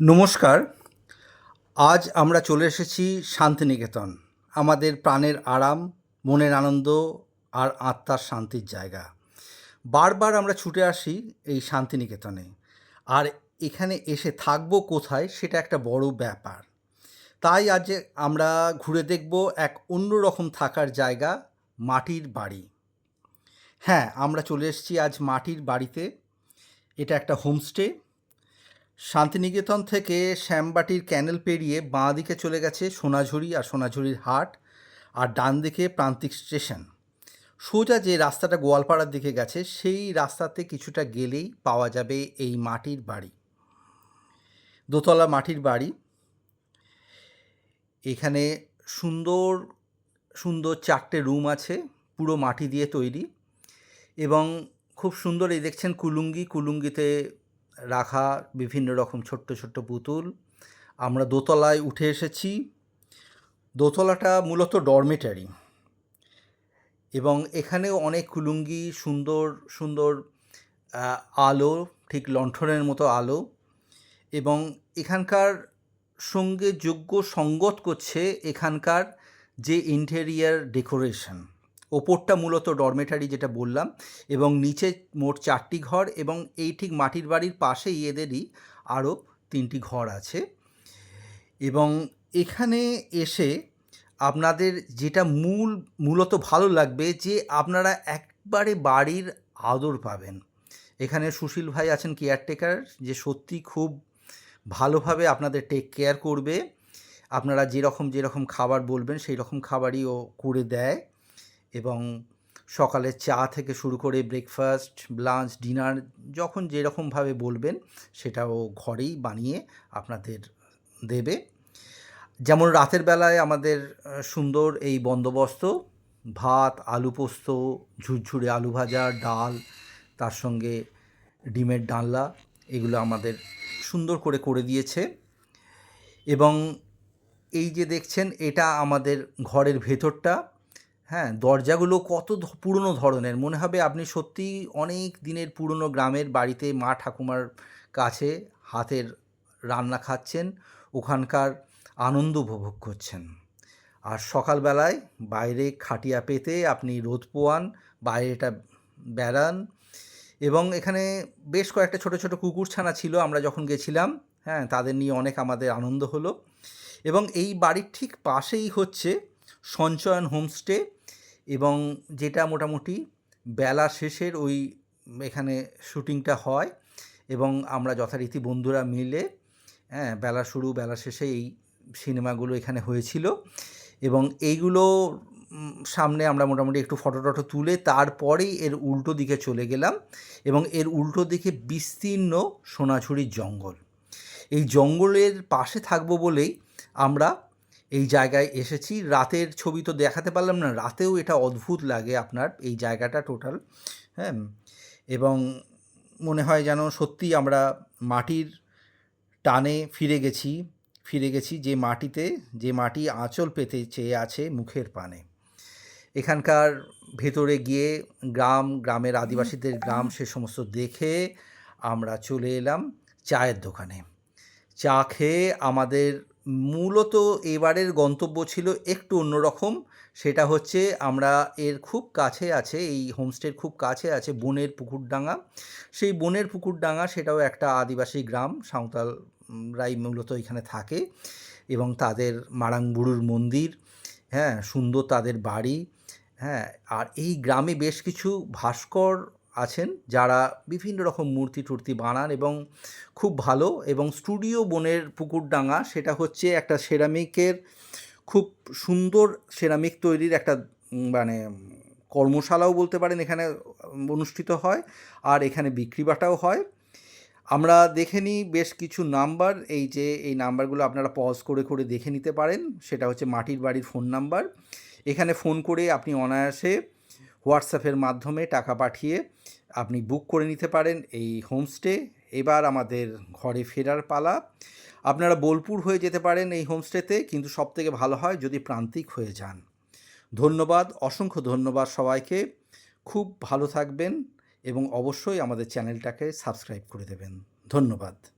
নমস্কার। আজ আমরা চলে এসেছি শান্তিনিকেতন, আমাদের প্রাণের আরাম, মনের আনন্দ আর আত্মার শান্তির জায়গা। বারবার আমরা ছুটে আসি এই শান্তিনিকেতনে, আর এখানে এসে থাকব কোথায় সেটা একটা বড় ব্যাপার। তাই আজ আমরা ঘুরে দেখব এক অন্যরকম থাকার জায়গা, মাটির বাড়ি। হ্যাঁ আমরা চলে এসেছি আজ মাটির বাড়িতে, এটা একটা হোমস্টে। শান্তিনিকেতন থেকে শ্যামবাটির ক্যানেল পেরিয়ে বাঁ দিকে চলে গেছে সোনাঝুরি আর সোনাঝুরির হাট আর ডান দিকে প্রান্তিক স্টেশন। সোজা যে রাস্তাটা গোয়ালপাড়ার দিকে গেছে, সেই রাস্তাতে কিছুটা গেলেই পাওয়া যাবে এই মাটির বাড়ি। দোতলা মাটির বাড়ি। এখানে সুন্দর সুন্দর চারটে রুম আছে, পুরো মাটি দিয়ে তৈরি এবং খুব সুন্দর এই দেখছেন কুলুঙ্গি। কুলুঙ্গিতে রাখা বিভিন্ন রকম ছোট্ট ছোট্ট পুতুল। আমরা দোতলায় উঠে এসেছি। দোতলাটা মূলত ডরমেটারি এবং এখানেও অনেক কুলুঙ্গি সুন্দর সুন্দর আলো, ঠিক লণ্ঠনের মতো আলো এবং এখানকার সঙ্গে যোগ্য সঙ্গত করছে এখানকার যে ইন্টেরিয়ার ডেকোরেশন ওপরটা মূলত ডরমেটারি যেটা বললাম এবং নিচে মোট চারটি ঘর এবং এই ঠিক মাটির বাড়ির পাশেই এদেরই আরও তিনটি ঘর আছে। এবং এখানে এসে আপনাদের যেটা মূল, মূলত ভালো লাগবে যে আপনারা একবারে বাড়ির আদর পাবেন। এখানে সুশীল ভাই আছেন কেয়ারটেকার যে সত্যি খুব ভালোভাবে আপনাদের টেক কেয়ার করবে। আপনারা যেরকম যেরকম খাবার বলবেন সেই রকম খাবারই ও করে দেয়। এবং সকালে চা থেকে শুরু করে ব্রেকফাস্ট লাঞ্চ ডিনার যখন যেরকমভাবে বলবেন সেটাও ঘরেই বানিয়ে আপনাদের দেবে। যেমন রাতের বেলায় আমাদের সুন্দর এই বন্দোবস্ত, ভাত, আলু পোস্ত, ঝুরঝুরে আলু ভাজা, ডাল, তার সঙ্গে ডিমের ডালনা, এগুলো আমাদের সুন্দর করে করে দিয়েছে। এবং এই যে দেখছেন, এটা আমাদের ঘরের ভেতরটা। হ্যাঁ দরজাগুলো কত পুরনো ধরনের। মনে হবে আপনি সত্যি অনেক দিনের পুরনো গ্রামের বাড়িতে মা ঠাকুমার কাছে হাতের রান্না খাচ্ছেন, ওখানকার আনন্দ উপভোগ করছেন। আর সকালবেলায় বাইরে খাটিয়া পেতে আপনি রোদ পোয়ান, বাইরেটা বেড়ান এবং এখানে বেশ কয়েকটা ছোট ছোট কুকুরছানা ছিল, আমরা যখন গেছিলাম হ্যাঁ তাদের নিয়ে অনেক আমাদের আনন্দ হলো এবং এই বাড়ির ঠিক পাশেই হচ্ছে সঞ্চয়ন হোমস্টে এবং যেটা মোটামুটি বেলা শেষের ওই এখানে শুটিংটা হয় এবং আমরা যথারীতি বন্ধুরা মিলে হ্যাঁ বেলা শুরু, বেলা শেষে এই সিনেমাগুলো এখানে হয়েছিল এবং এইগুলো সামনে আমরা মোটামুটি একটু ফটো টটো তুলে তারপরেই এর উল্টো দিকে চলে গেলাম এবং এর উল্টো দিকে বিস্তীর্ণ সোনাঝুরির জঙ্গল। এই জঙ্গলের পাশে থাকব বলেই আমরা এই জায়গায় এসেছি। রাতের ছবি তো দেখাতে পারলাম না, রাতেও এটা অদ্ভুত লাগে আপনার এই জায়গাটা টোটাল হ্যাঁ? এবং মনে হয় যেন সত্যি আমরা মাটির টানে ফিরে গেছি ফিরে গেছি যে মাটিতে, যে মাটি আঁচল পেতে চেয়ে আছে মুখের পানে। এখানকার ভেতরে গিয়ে গ্রাম, গ্রামের আদিবাসীদের গ্রাম, সে সমস্ত দেখে আমরা চলে এলাম চায়ের দোকানে। চা খেয়ে আমাদের মূলত এবারের গন্তব্য ছিল একটু অন্যরকম। সেটা হচ্ছে আমরা এর খুব কাছে আছে, এই হোমস্টের খুব কাছে আছে বনের পুকুরডাঙ্গা। সেই বনের পুকুরডাঙ্গা সেটাও একটা আদিবাসী গ্রাম, সাঁওতাল রাই মূলত এখানে থাকে এবং তাদের মারাংবুড়ুর মন্দির হ্যাঁ সুন্দর তাদের বাড়ি হ্যাঁ আর এই গ্রামে বেশ কিছু ভাস্কর আছেন, যারা বিভিন্ন রকম মূর্তি টুর্তি বানান এবং খুব ভালো এবং স্টুডিও বনের পুকুরডাঙ্গা, সেটা হচ্ছে একটা সেরামিকের খুব সুন্দর সেরামিক তৈরির একটা মানে কর্মশালাও বলতে পারেন এখানে অনুষ্ঠিত হয় আর এখানে বিক্রি বাটাও হয়। আমরা দেখে নিই বেশ কিছু নাম্বার, এই যে, এই নাম্বারগুলো আপনারা পজ করে করে দেখে নিতে পারেন, সেটা হচ্ছে মাটির বাড়ির ফোন নাম্বার। এখানে ফোন করে আপনি অনায়াসে হোয়াটসঅ্যাপের মাধ্যমে টাকা পাঠিয়ে আপনি বুক করে নিতে পারেন এই হোমস্টে এবার আমাদের ঘরে ফেরার পালা। আপনারা বোলপুর হয়ে যেতে পারেন এই হোমস্টেতে কিন্তু সবথেকে ভালো হয় যদি প্রান্তিক হয়ে যান। ধন্যবাদ, অসংখ্য ধন্যবাদ সবাইকে। খুব ভালো থাকবেন এবং অবশ্যই আমাদের চ্যানেলটাকে সাবস্ক্রাইব করে দেবেন। ধন্যবাদ।